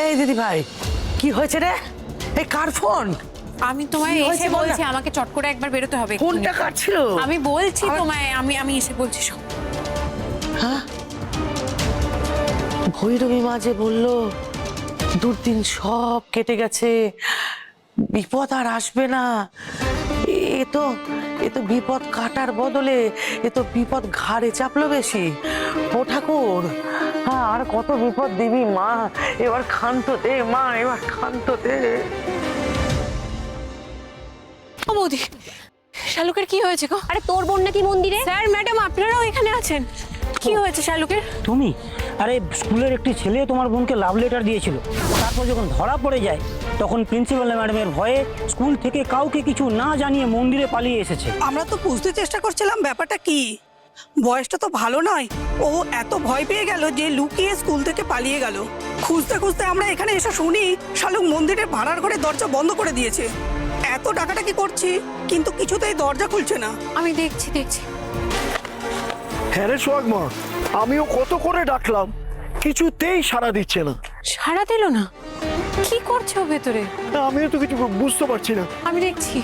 এই দিদি ভাই কি হয়েছে রে? এই কার ফোন? আমি তোমায় এসে? বলছি আমাকে চট করে একবার বেরোতে হবে। ফোনটা কাটছিল আমি বলছি তোমায় আমি আমি এসে বলছি সব। হ্যাঁ? ভৈরবী মা যে বলল দুর্দিন সব কেটে গেছে বিপদ আর আসবে না। এ তো এ তো বিপদ কাটার বদলে এ তো বিপদ ঘাড়ে চাপলো বেশি। ও ঠাকুর আর কত বিপদ দিবি মা? এবার ক্ষান্ত দে মা এবার ক্ষান্ত দে। বৌদি শালুকের কি হয়েছে গো? আরে তোর বোন নাকি মন্দিরে? স্যার ম্যাডাম আপনারাও এখানে আছেন? কি হয়েছে শালুকের? তুমি? আরে স্কুলের একটি ছেলে তোমার বোনকে লাভ লেটার দিয়েছিল। তারপর যখন ধরা পড়ে যায় তখন প্রিন্সিপাল ম্যাডামের ভয়ে স্কুল থেকে কাউকে কিছু না জানিয়ে মন্দিরে পালিয়ে এসেছে। আমরা তো বুঝতে চেষ্টা করছিলাম ব্যাপারটা কি? বয়সটা তো ভালো নয়। ও এত ভয় পেয়ে গেল যে লুকিয়ে স্কুল থেকে পালিয়ে গেল। খুঁজতে খুঁজতে আমরা এখানে এসে শুনি শালুক মন্দিরের ভাড়ার ঘরে দরজা বন্ধ করে দিয়েছে। এত টাকাটাকি করছি? কিন্তু কিছুতেই দরজা খুলছে না। আমি দেখছি দেখছি। হ্যাঁ রে সোহাগ মা আমিও কত করে ডাকলাম। কিছুতেই সাড়া দিচ্ছে না। সাড়া দিল না? কি করছ ও ভেতরে? আমিও তো কিছু বুঝতে পারছি না। আমি দেখছি।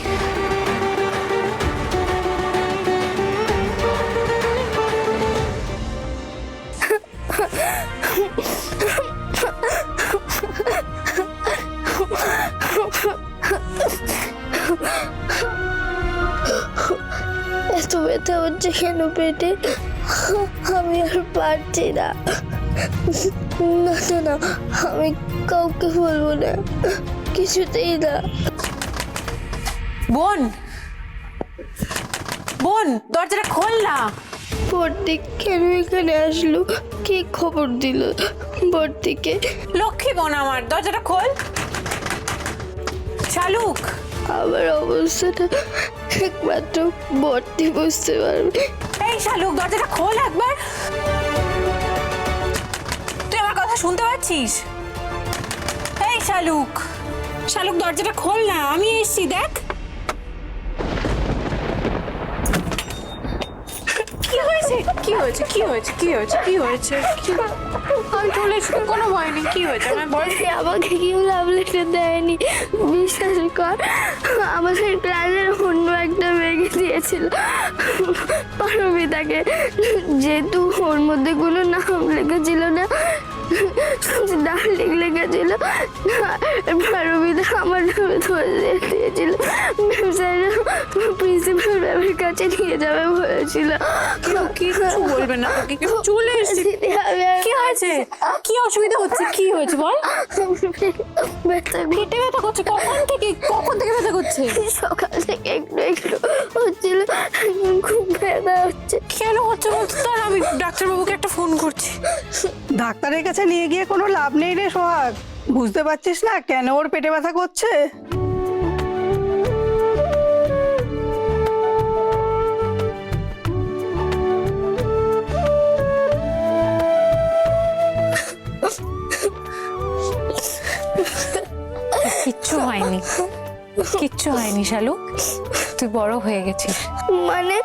এত ব্যথা হচ্ছে কেন পেটে? আমি আর পারছি না। না না না আমি কাউকে বলব না। কিছুতেই না। বোন বোন দরজাটা খোল না। বর্দি কেন এখানে আসলো? কে খবর দিল বর্দিকে লক্ষ্মী বোন আমার দরজাটা খোল। শালুক আমার অবস্থাটা একমাত্র বর্দি বুঝতে পারবে। এই শালুক দরজাটা খোল একবার। তুই আমার কথা শুনতে পাচ্ছিস? এই শালুক শালুক দরজাটা খোল না আমি এসছি দেখ কি হয়েছে কি হয়েছে? কি হয়েছে? কি হয়েছে? কি হয়েছে? কি? আমি চলে এসেছি, কোনো ভয় নেই। কি হয়েছে? আমার বল আমাকে কেউ লাভ লেটার দেয়নি। বিশ্বাস কর আমাদের ক্লাসের অন্য একটা মেয়েকে দিয়েছিল। পারমিতাকে। যেহেতু ওর মধ্যে কোনো নাম লেখা না ডার্লিং লেখা ছিল পারমিতা আমার নামে ধরে দিয়েছিল। প্রিন্সিপাল ম্যামের কাছে নিয়ে যাবে বলেছিল। কিচ্ছু বলবে না তোকে কেউ চলে এসেছি। কি হয়েছে? কি অসুবিধা হচ্ছে? কি হয়েছে? বল। পেটে ব্যথা করছে? কখন থেকে? কখন থেকে ব্যথা করছে? সকাল থেকে একটু একটু হচ্ছিল। খুব ব্যথা হচ্ছে। কেন হচ্ছে বলতো? তার আমি ডাক্তারবাবুকে একটা ফোন করছি। ডাক্তারের কাছে নিয়ে গিয়ে কোনো লাভ নেই রে সোহাগ। বুঝতে পারছিস না কেন ওর পেটে ব্যথা করছে? কিচ্ছু হয়নি। কিচ্ছু হয়নি শালু তুই বড় হয়ে গেছিস। মানে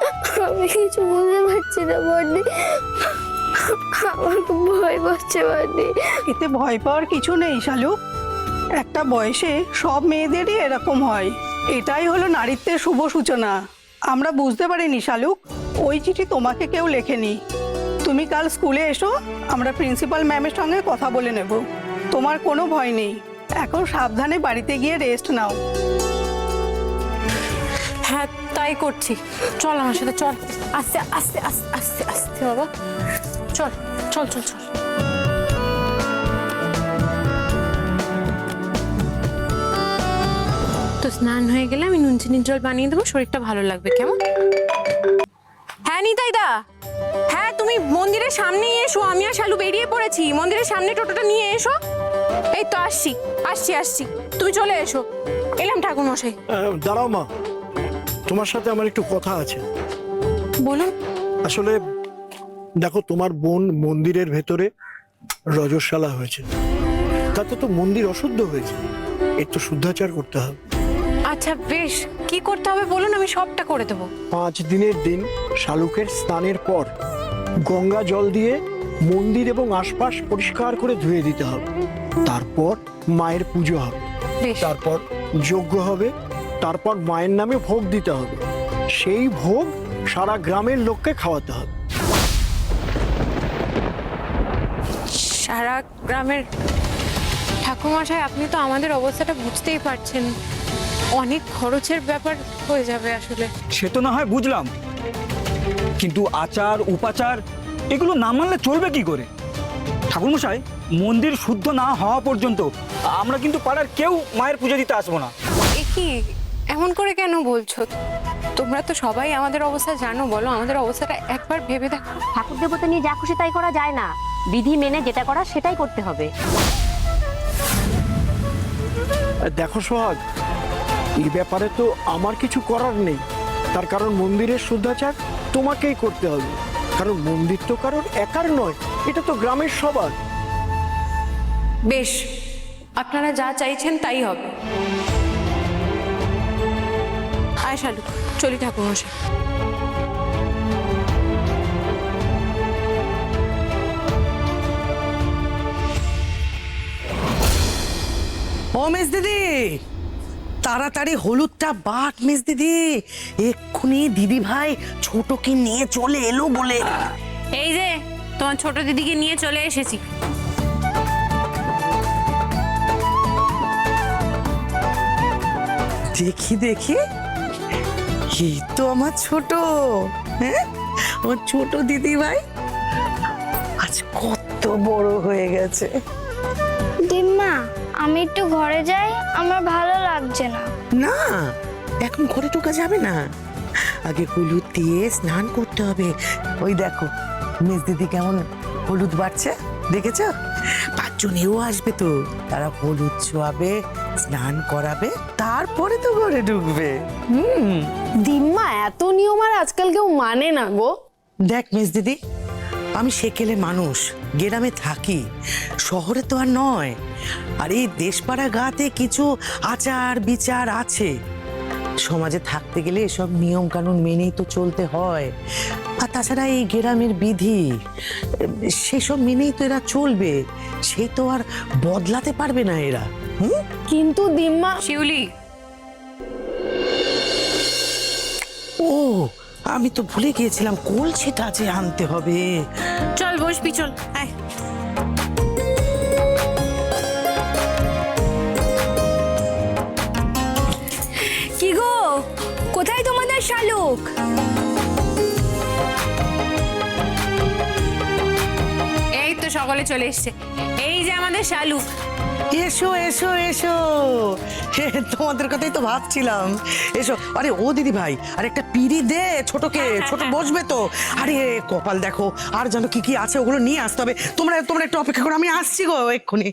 আমি কিছু বুঝতে পারছি না বন্ডি আমার খুব ভয় করছে বন্ডি এতে ভয় পাওয়ার কিছু নেই শালুক একটা বয়সে সব মেয়েদেরই এরকম হয়। এটাই হলো নারীত্বের শুভ সূচনা। আমরা বুঝতে পারিনি শালুক ওই চিঠি তোমাকে কেউ লেখেনি। তুমি কাল স্কুলে এসো আমরা প্রিন্সিপাল ম্যামের সঙ্গে কথা বলে নেব। তোমার কোনো ভয় নেই। এখন সাবধানে বাড়িতে গিয়ে রেস্ট নাও। হ্যাঁ তাই করছি। চল আমার সাথে চল। আস্তে আস্তে আস্তে আস্তে আস্তে বাবা। চল চল চল চল। তো স্নান হয়ে গেলে আমি নুন চিনির জল বানিয়ে দেবো শরীরটা ভালো লাগবে কেমন? হ্যাঁ নিতাই দা হ্যাঁ তুমি মন্দিরের সামনেই এসো আমি আর শালু বেরিয়ে পড়েছি। মন্দিরের সামনে টোটোটা নিয়ে এসো। এই তো আসছি আসছি আসছি। তুমি চলে এসো। এলাম ঠাকুর মশাই দাঁড়াও মা তোমার সাথে আমার একটু কথা আছে। বলুন। আসলে দেখো তোমার বোন মন্দিরের ভেতরে রজস্বালা হয়েছে। তাতে তো মন্দির অশুদ্ধ হয়েছে। এর তো শুদ্ধাচার করতে হবে। আচ্ছা বেশ। কি করতে হবে বলুন আমি সবটা করে দেবো। পাঁচ দিনের দিন শালুকের স্নানের পর গঙ্গা জল দিয়ে মন্দির এবং আশপাশ পরিষ্কার করে ধুয়ে দিতে হবে। তারপর মায়ের পুজো হবে। বেশ। তারপর যজ্ঞ হবে। তারপর মায়ের নামে ভোগ দিতে হবে। সেই ভোগ সারা গ্রামের লোককে খাওয়াতে হবে। সারা গ্রামের ঠাকুরমশাই আপনি তো আমাদের অবস্থাটা বুঝতেই পারছেন। অনেক খরচের ব্যাপার হয়ে যাবে আসলে। সে তো না হয় বুঝলাম। কিন্তু আচার উপাচার এগুলো না মানলে চলবে কি করে? ঠাকুরমশাই মন্দির শুদ্ধ না হওয়া পর্যন্ত আমরা কিন্তু পাড়ার কেউ মায়ের পুজো দিতে আসব না। এ কি? এমন করে কেন বলছো? তোমরা তো সবাই আমাদের অবস্থা জানো বলো। আমাদের অবস্থাটা একবার ভেবে দেখো। ঠাকুর দেবতা নিয়ে যা খুশি তাই করা যায় না। বিধি মেনে যেটা করা সেটাই করতে হবে। আর দেখো সোহাগ এই ব্যাপারে তো আমার কিছু করার নেই। তার কারণ মন্দিরের শুদ্ধাচার তোমাকেই করতে হবে। কারণ মন্দির তো কারোর একার নয় এটা তো গ্রামের সবার। বেশ আপনারা যা চাইছেন তাই হবে। আয় শালু চলি ঠাকুরমশাই। ও মিস দিদি তাড়াতাড়ি হলুদটা বাট মিস দিদি এক্ষুনি দিদি ভাই ছোটকে নিয়ে চলে এলো বলে। এই যে তোমার ছোট দিদিকে নিয়ে চলে এসেছি। দেখি দেখি। এই তো আমার ছোট হ্যাঁ? আমার ছোট দিদি ভাই আজ কত বড় হয়ে গেছে। আমি একটু ঘরে যাই আমার ভালো লাগছে না। না এখন ঘরে ঢোকা যাবে না। আগে হলুদ দিয়ে স্নান করতে হবে। ওই দেখো মিস দিদি কেমন হলুদ বাড়ছে দেখেছ? পাঁচজনেও আসবে তো। তারা হলুদ ছোঁয়াবে স্নান করাবে তারপরে তো ঘরে ঢুকবে। হুম। দিম্মা এত নিয়ম আর আজকাল কেউ মানে না গো। দেখ মিস দিদি আমি সেকেলে মানুষ গ্রামে থাকি শহরে তো আর নয়। আর এই দেশপাড়া গাতে কিছু আচার বিচার আছে। সমাজে থাকতে গেলে এসব নিয়ম কানুন মেনেই তো চলতে হয়। আর তাছাড়া এই গ্রামের বিধি সেসব মেনেই তো এরা চলবে। সেই তো আর বদলাতে পারবে না এরা। হুম? কিন্তু দিম্মা শিউলি আমি তো ভুলে গিয়েছিলাম কলছিটা যে আনতে হবে। চল বসবি চল আয়। কি গো? কোথায় তোমাদের শালুক? সকলে চলে এসছে। এই যে আমাদের শালু। এসো এসো এসো। তোমাদের কথাই তো ভাবছিলাম। এসো। আরে ও দিদি ভাই আর একটা পিড়ি দে ছোটকে ছোট বসবে তো। আরে কপাল দেখো আর যেন কি কি আছে ওগুলো নিয়ে আসতে হবে। তোমরা তোমরা একটু অপেক্ষা করো আমি আসছি গো এক্ষুনি।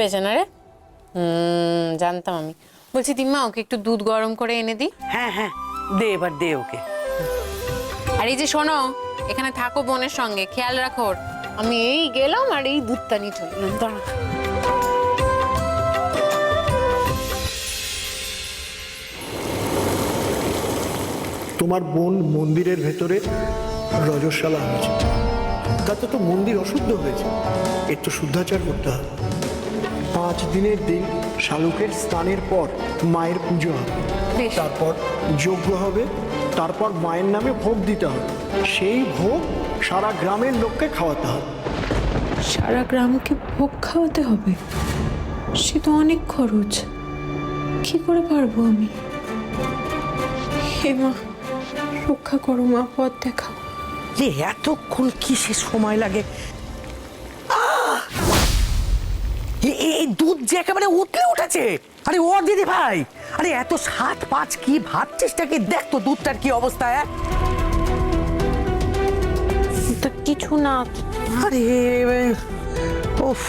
পেয়েছে না রে। হুম জানতাম আমি। বলছি দিম্মা ওকে একটু দুধ গরম করে এনে দি হ্যাঁ হ্যাঁ দে এবার দে ওকে। আর এই যে শোনো এখানে থাকো বোনের সঙ্গে খেয়াল রাখো ওর। আমি এই গেলাম আর এই দুধটা নিয়ে চলে এলাম। দাঁড়া। তোমার বোন মন্দিরের ভেতরে রজস্বালা হয়েছে তাতে তো মন্দির অশুদ্ধ হয়েছে। এর তো শুদ্ধাচার করতে হবে। পাঁচ দিনের দিন শালুকের স্নানের পর মায়ের পুজো হবে। তারপর যজ্ঞ হবে তারপর মায়ের নামে ভোগ দিতে হবে। সেই ভোগ সারা গ্রামের লোককে খাওয়াতে হবে। সারা গ্রামকে ভোগ খাওয়াতে হবে? সে তো অনেক খরচ। কি করে পারব আমি? হে মা রক্ষা করো মা পথ দেখাও। যে এতক্ষণ কিসে সময় লাগে? এই দুধ যে একেবারে উতলে উঠেছে। আরে ও দিদি ভাই আরে এত সাত পাঁচ কি ভাবছিস কি দেখ তো দুধটার কি অবস্থা কিছু না। আরে ওফ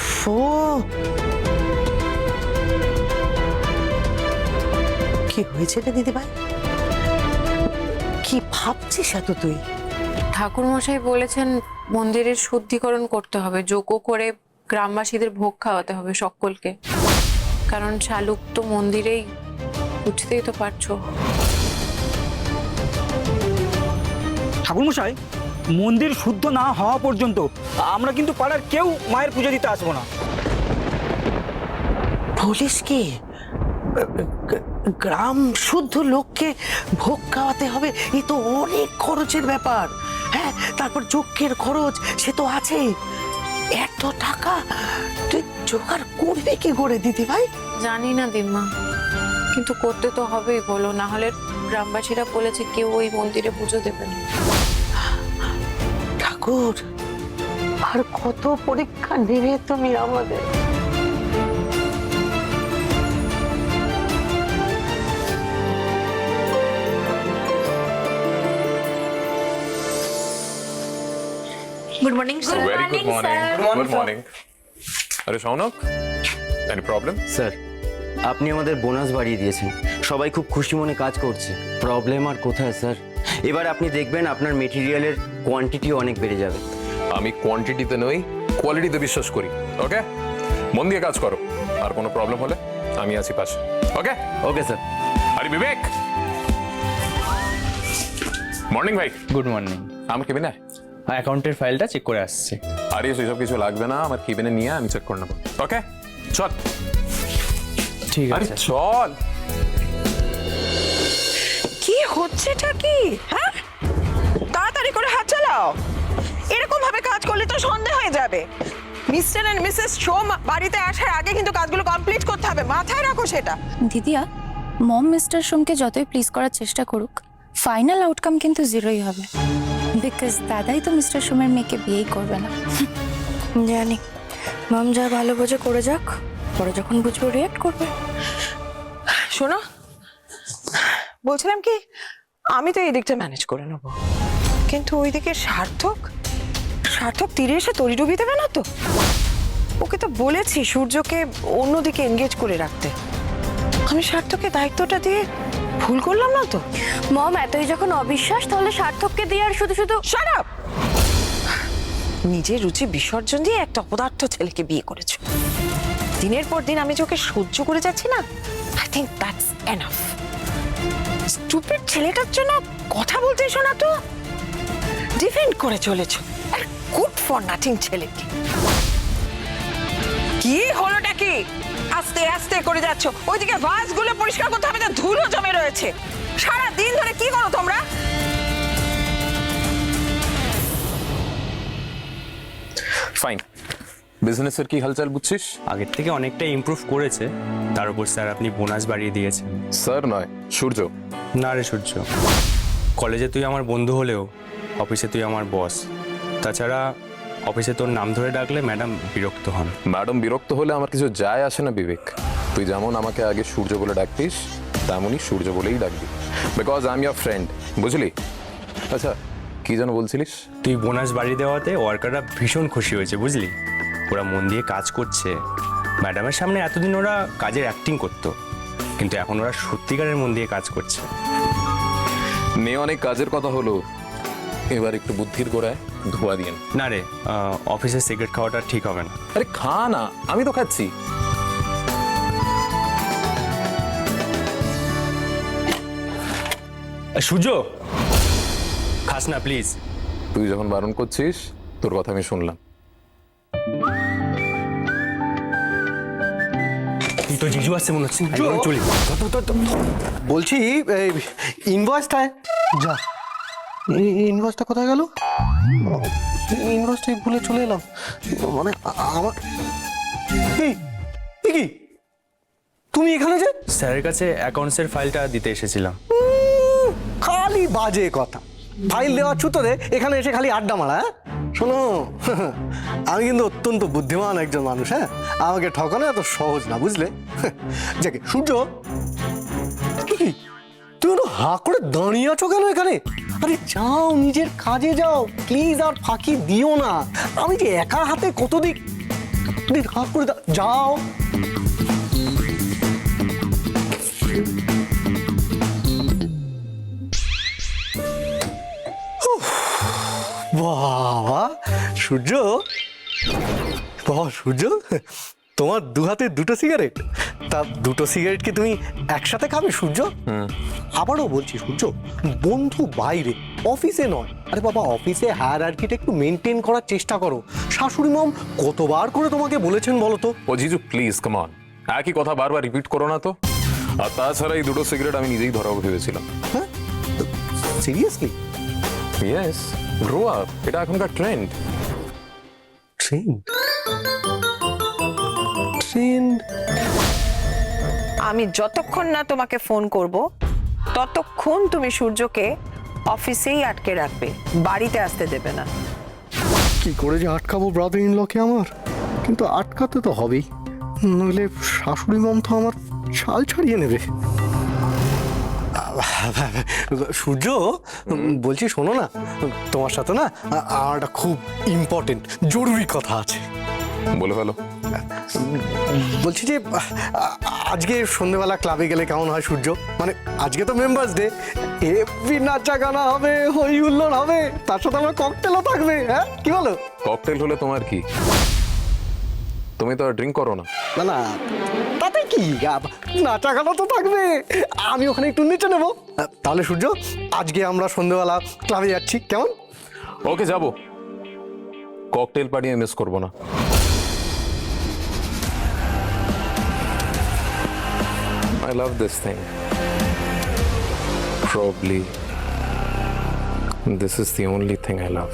কি হয়েছে রে দিদি ভাই? কি ভাবছিস এত তুই? ঠাকুর মশাই বলেছেন মন্দিরের শুদ্ধিকরণ করতে হবে যোগ্য করে গ্রামবাসীদের ভোগ খাওয়াতে হবে সকলকে। কারণ শালুক তো মন্দিরেই বুঝতেই তো পারছ। ঠাকুরমশাই মন্দির শুদ্ধ না হওয়া পর্যন্ত আমরা কিন্তু পাড়ার কেউ মায়ের পুজো দিতে আসব না। বলিস কি? গ্রাম শুদ্ধ লোককে ভোগ খাওয়াতে হবে এ তো অনেক খরচের ব্যাপার। হ্যাঁ তারপর যজ্ঞের খরচ সে তো আছে এত টাকা? তুই জোগাড় করবে কি করে দিদি ভাই জানি না দিম্মা কিন্তু করতে তো হবেই বলো। না হলে গ্রামবাসীরা বলেছে কেউ ওই মন্দিরে পুজো দেবে না। ঠাকুর আর কত পরীক্ষা নেবে তুমি আমাদের? Good morning Very good morning. Good morning. আরে শৌনক এনি প্রবলেম স্যার আপনি আমাদের বোনাস বাড়িয়ে দিয়েছেন। সবাই খুব খুশি মনে কাজ করছে। প্রবলেম আর কোথায় স্যার এবার আপনি দেখবেন আপনার মেটেরিয়ালের কোয়ান্টিটি অনেক বেড়ে যাবে। আমি কোয়ান্টিটিতে নই কোয়ালিটিতে বিশ্বাস করি ওকে মন দিয়ে কাজ করো আর কোনো প্রবলেম হলে আমি আছি পাশে ওকে ওকে স্যার আরে বিবেক! মর্নিং ভাই। গুড মর্নিং আমার কেবিনে অ্যাকাউন্টের ফাইলটা চেক করে আসছে। আরে সেসব কিছু লাগবে না আমার কেবিনে নিয়ে আমি চেক করে নেব। ওকে চল। ঠিক আরে আছে। চল। কি হচ্ছে হচ্ছেটা কি? হ্যাঁ? তাড়াতাড়ি করে হাত চালাও। এরকম ভাবে কাজ করলে তো সন্ধে হয়ে যাবে। মিস্টার এন্ড মিসেস সোম বাড়িতে আসার আগে কিন্তু কাজগুলো কমপ্লিট করতে হবে। মাথায় রাখো সেটা। দিদিয়া মম মিস্টার সোমকে যতই প্লিজ করার চেষ্টা করুক ফাইনাল আউটকাম কিন্তু জিরোই হবে। বিকজ দাদাই তো মিস্টার সোমের মেয়েকে বিয়েই করবে না। জানি। মাম যা ভালো বোঝে করে যাক পরে যখন বুঝব রিয়াক্ট করবে। শোনো বলছিলাম কি আমি তো এই দিকটা ম্যানেজ করে নেব। কিন্তু ওই ওইদিকে সার্থক সার্থক তীরে এসে তরি ডুবি দেবে না তো? ওকে তো বলেছি সূর্যকে অন্যদিকে এনগেজ করে রাখতে। আমি সার্থককে দায়িত্বটা দিয়ে ভুল করলাম না তো? মম এতই যখন অবিশ্বাস তাহলে সার্থককে দিয়ে আর শুধু শুধু সারাপ নিজের রুচি বিসর্জন দিয়ে একটা অপদার্থ ছেলেকে বিয়ে করেছ। দিনের পর দিন আমি চোখে সহ্য করে যাচ্ছি না I think that's enough stupid ছেলেটার জন্য কথা বলতে এসো না তো। ডিফেন্ড করে চলেছ। আর গুড ফর নাথিং ছেলেকে। যাচ্ছ। ওইদিকে ভাসগুলো পরিষ্কার করতে হবে না ধুলো জমে রয়েছে। সারা দিন ধরে কি করো তোমরা? ফাইন বিজনেসের কি হালচাল বুঝছিস? আগের থেকে অনেকটা ইমপ্রুভ করেছে। তার উপর স্যার আপনি বোনাস বাড়িয়ে দিয়েছেন। স্যার নয় সূর্য। না রে সূর্য। কলেজে তুই আমার বন্ধু হলেও অফিসে তুই আমার বস তাছাড়া অফিসে তোর নাম ধরে ডাকলে ম্যাডাম বিরক্ত হন। ম্যাডাম বিরক্ত হলে আমার কিছু যায় আসে না বিবেক। তুই যেমন আমাকে আগে সূর্য বলে ডাকতিস তেমনই সূর্য বলেই ডাকবি। Because I am your friend বুঝলি? আচ্ছা কি যেন বলছিলিস? তুই বোনাস বাড়ি দেওয়াতে ওয়ার্কাররা ভীষণ খুশি হয়েছে বুঝলি? ওরা মন দিয়ে কাজ করছে। ম্যাডামের সামনে এতদিন ওরা কাজের অ্যাক্টিং করতো কিন্তু এখন ওরা সত্যিকারের মন দিয়ে কাজ করছে। নে অনেক কাজের কথা হলো। এবার একটু বুদ্ধির গোড়ায় ধোয়া দিন না। রে অফিসে সিগারেট খাওয়াটা ঠিক হবে না। আরে খা না আমি তো খাচ্ছি। সূর্য খাস না প্লিজ। তুই যখন বারণ করছিস তোর কথা আমি শুনলাম। তো জিজু আসছে মনে হচ্ছে। চলি। বলছি ইনভয়েসটায় যা। ইনভয়েসটা কোথায় গেল? ইনভয়েসটাই ভুলে চলে এলাম। মানে আমার কি? তুমি এখানে যে স্যারের কাছে অ্যাকাউন্টসের ফাইলটা দিতে এসেছিলাম। খালি বাজে কথা। ফাইল দেওয়ার ছুতোরে এখানে এসে খালি আড্ডা মারা হ্যাঁ? শোনো, আমি কিন্তু অত্যন্ত বুদ্ধিমান একজন মানুষ হ্যাঁ? আমাকে ঠকানো এত সহজ না, বুঝলে? যাকে, সূর্য? তুমি একটু হা করে দাঁড়িয়ে আছো কেন এখানে? আরে যাও, নিজের কাজে যাও। প্লিজ আর ফাঁকি দিও না। আমি যে একা হাতে কত দিক হা করে যাও। বাবা সূর্য? বাবা সূর্য? তোমার দু হাতে দুটো সিগারেট তা দুটো সিগারেট কি তুমি একসাথে খাবে সূর্য? আবারও বলছি সূর্য বন্ধু বাইরে অফিসে নয়। আরে বাবা অফিসে হায়ার আর্কিটা একটু মেনটেন করার চেষ্টা করো। শাশুড়ি মম কতবার করে তোমাকে বলেছেন বলো তো? ও জিজু প্লিজ কমান একই কথা বারবার রিপিট করো না তো। আর তাছাড়া এই দুটো সিগারেট আমি নিজেই ধরাবো ভেবেছিলাম। সিরিয়াসলি ইয়েস গ্রো আপ এটা এখনকার ট্রেন্ড ট্রেন ট্রেন আমি যতক্ষণ না তোমাকে ফোন করব ততক্ষণ তুমি সূর্যকে অফিসেই আটকে রাখবে বাড়িতে আসতে দেবে না। কি করে যে আটকাবো ব্রাদার ইন লকে আমার? কিন্তু আটকাতে তো হবেই। নইলে শাশুড়ি মম তো আমার ছাল ছাড়িয়ে নেবে। সূর্য বলছি শোনো না তোমার সাথে না একটা খুব ইম্পর্টেন্ট জরুরি কথা আছে। বলে ফেলো। বলছি যে আজকে সন্ধেবেলা ক্লাবে গেলে কেমন হয় সূর্য? মানে আজকে তো মেম্বার্স ডে এফবি নাচা গানা হবে হই হুল্লোড় হবে তার সাথে আমার ককটেলও থাকবে হ্যাঁ? কি বলো? ককটেল হলে তোমার কি? তুমি তো ড্রিঙ্ক করো না। না না কি? নাচা গানা তো থাকবে। আমি ওখানে একটু নিচে নেব। তাহলে সূর্য, আজকে আমরা সন্ধেবেলা ক্লাবে যাচ্ছি। কেমন? ওকে, যাব। ককটেল পার্টি মিস করব না। I love this thing. Probably this is the only thing I love.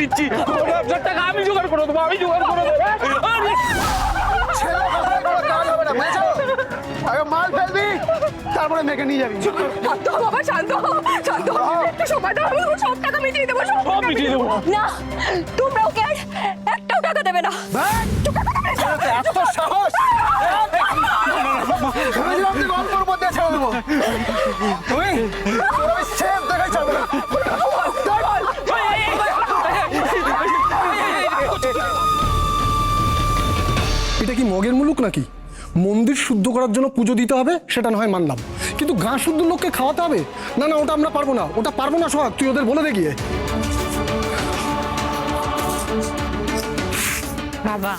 দিচ্ছি। পনেরো হাজার টাকা আমি জোগাড় করে দেবো আমি জোগাড় করে দেবো। আগে মাল ফেলবি তারপরে মেয়েকে নিয়ে যাবি। শান্ত হও বাবা শান্ত হও শান্ত হও। একটু সময় দাও আমি সব টাকা মিটিয়ে দেবো সব মিটিয়ে দেবো। না তোমরা ওকে একটাও টাকা দেবে না। এত সাহস। আমি গল্পর মধ্যে ছেড়ে দেবো। নাকি? মন্দির শুদ্ধ করার জন্য পুজো দিতে হবে সেটা না হয় মানলাম। কিন্তু গা শুদ্ধ লোককে খাওয়াতে হবে? না না ওটা আমরা পারব না। ওটা পারব না সোহাগ তুই ওদের বলে দে গিয়ে। বাবা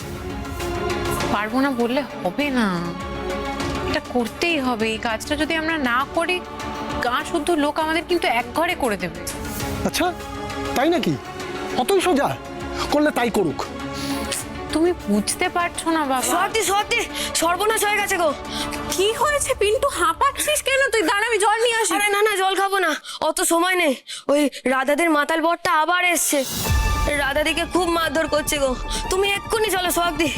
পারব না বললে হবে না। এটা করতেই হবে। এই কাজটা যদি আমরা না করি গা শুদ্ধ লোক আমাদের কিন্তু এক ঘরে করে দেবে। আচ্ছা তাই নাকি? অতই সোজা? করলে তাই করুক। তুমি বুঝতে পারছ না বাবা। সত্যি সত্যি সর্বনাশ হয়ে গেছে গো। কি হয়েছে পিন্টু? হাঁপাচ্ছিস কেন? তুই দাঁড়া আমি জল নিয়ে আসি। আরে না না জল খাব না। অত সময় নেই। ওই রাধাদের মাতাল বরটা আবার এসছে। রাধাদিকে খুব মারধর করছে গো। তুমি এক্ষুনি চলো সোহাগদি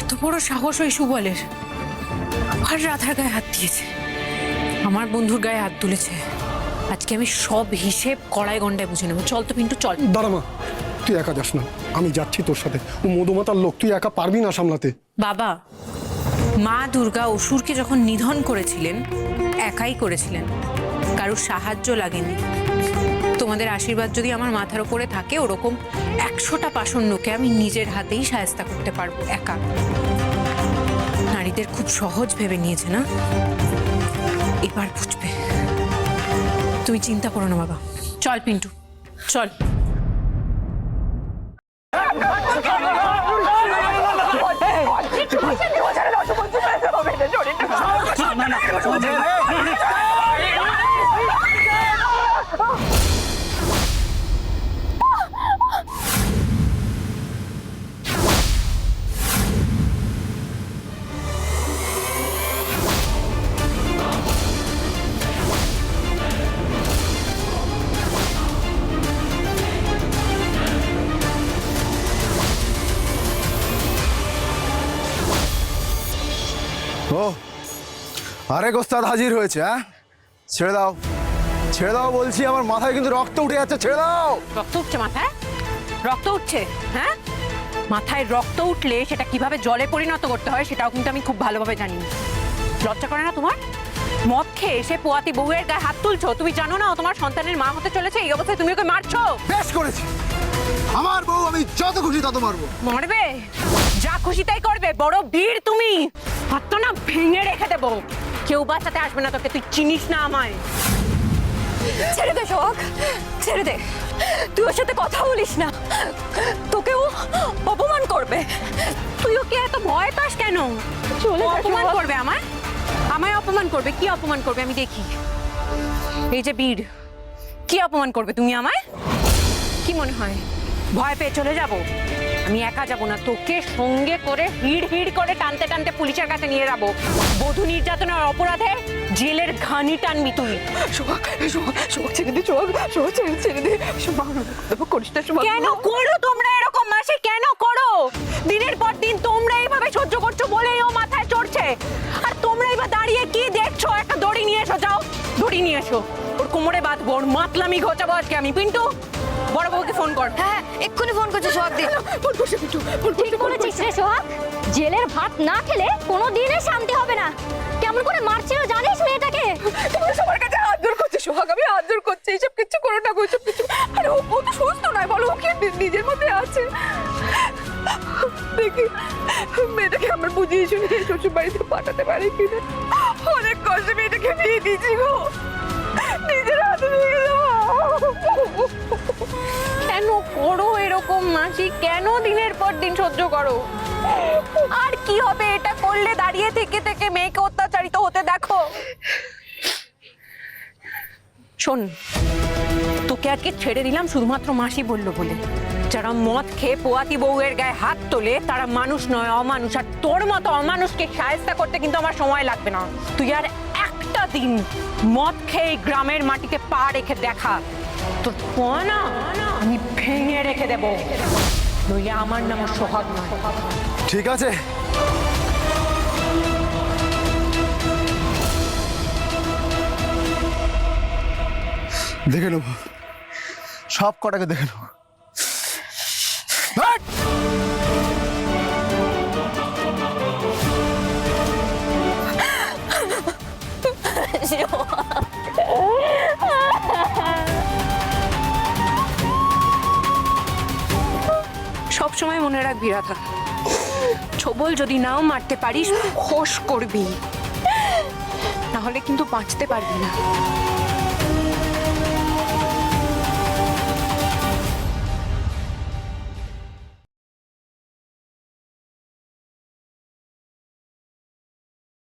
এত বড় সাহস ওই সুবলের। আর রাধার গায়ে হাত দিয়েছে। আমার বন্ধুর গায়ে হাত তুলেছে। আজকে আমি সব হিসেব কড়াই গন্ডায় বুঝে নেব। চল তো পিন্টু চল। দাঁড়া তুই একা যাস না। আমি যাচ্ছি তোর সাথে। ও মধুমাতার লোক তুই একা পারবি না সামলাতে। বাবা মা দুর্গা অসুরকে যখন নিধন করেছিলেন একাই করেছিলেন। কারোর সাহায্য লাগেনি। তোমাদের আশীর্বাদ যদি আমার মাথার উপরে থাকে ওরকম একশোটা পাষণ্যকে আমি নিজের হাতেই সায়স্তা করতে পারব একা। নারীদের খুব সহজ ভেবে নিয়েছে না? এবার বুঝবে। তুমি চিন্তা করো না বাবা চল পিন্টু চল না না আরেক ওস্তাদ হাজির হয়েছে হ্যাঁ? ছেড়ে দাও। ছেড়ে দাও বলছি আমার মাথায় কিন্তু রক্ত উঠে যাচ্ছে ছেড়ে দাও! রক্ত উঠছে মাথায়? রক্ত উঠছে হ্যাঁ? মাথায় রক্ত উঠলে সেটা কীভাবে জলে পরিণত করতে হয় সেটাও কিন্তু আমি খুব ভালোভাবে জানি। লজ্জা করে না তোমার? মদ খেয়ে এসে পোয়াতি বউয়ের গায়ে হাত তুলছো? তুমি জানো না ও তোমার সন্তানের মা হতে চলেছে? এই অবস্থায় তুমি ওকে মারছো? বেশ করেছি। আমার বউ আমি যত খুশি তত মারবো। মারবে? যা খুশি তাই করবে বড় বীর তুমি! হাতটা না ভেঙে রেখে দেবো। কেউ বাঁচাতে আসবে না তোকে তুই চিনিস না আমায়। ছেড়ে দে সোহাগ ছেড়ে দে। তুই ওর সাথে কথা বলিস না। তোকেও অপমান করবে। তুই ওকে এত ভয় পাস কেন? ও অপমান করবে আমায়? আমায় অপমান করবে কি অপমান করবে? আমি দেখি। এই যে বীর কি অপমান করবে তুমি আমায়? কি মনে হয়? ভয় পেয়ে চলে যাব? আমি একা যাব না তোকে সঙ্গে করে হিড় হিড় করে টানতে টানতে পুলিশের কাছে নিয়ে যাব। বধূ নির্যাতনের অপরাধে জেলের ঘানি টানবি তুই। কেন করো তোমরা এরকম মাসি? কেন করো? দিনের পর দিন তোমরা এইভাবে সহ্য করছ বলেই ও মাথায় চড়ছে। আর দাঁড়িয়ে কি দেখছ? একটা দড়ি নিয়ে এসো যাও। দড়ি নিয়ে এসো। ওর কোমরে বাঁধবো ওর মাতলামি ঘোচাবো আজকে আমি পিন্টু। বড় বউকে ফোন কর। হ্যাঁ এক্ষুনি ফোন করছে সোহাগ দি। ঠিক বলেছিস রে সোহাগ। জেলের ভাত না খেলে কোনো দিনে শান্তি হবে না। কেমন করে মারছিল জানিস মেয়েটাকে? তুমি সবার কাছে হাত জোর করছে সোহাগ আমি হাত জোর করছি এইসব কিছু করো না গো, কিছু আরে ও ও তো সুস্থ নয় বলো ও কি নিজের মধ্যে আছে? দেখি, মেয়েটাকে আমার বুঝিয়ে শুনিয়ে শ্বশুর বাড়িতে পাঠাতে পারি কিনা। অনেক কষ্টে মেয়েটাকে বিয়ে দিয়েছি গো। নিজের হাতে দেবো কেন করো এরকম মাসি? কেন দিনের পর দিন সহ্য করো? আর কি হবে এটা করলে দাঁড়িয়ে থেকে থেকে মেয়েকে অত্যাচারিত হতে দেখো? শোন, তোকে আজকে ছেড়ে দিলাম শুধুমাত্র মাসি বলল বলে। যারা মদ খেয়ে পোয়াতি বউয়ের গায়ে হাত তোলে, তারা মানুষ নয়, অমানুষ। আর তোর মতো অমানুষকে সায়স্তা করতে কিন্তু আমার সময় লাগবে না। তুই আর একটা দিন মদ খেয়ে গ্রামের মাটিতে পা রেখে দেখা। তোর পা না আমি ভেঙে রেখে দেব। নইলে আমার নাম সোহাগ ঠিক আছে। দেখে নেব। সব কটাকে দেখে নেব। সব সময় মনে রাখবি, রাধা। ছবল যদি নাও মারতে পারিস, খোশ করবি। নাহলে কিন্তু বাঁচতে পারবি না।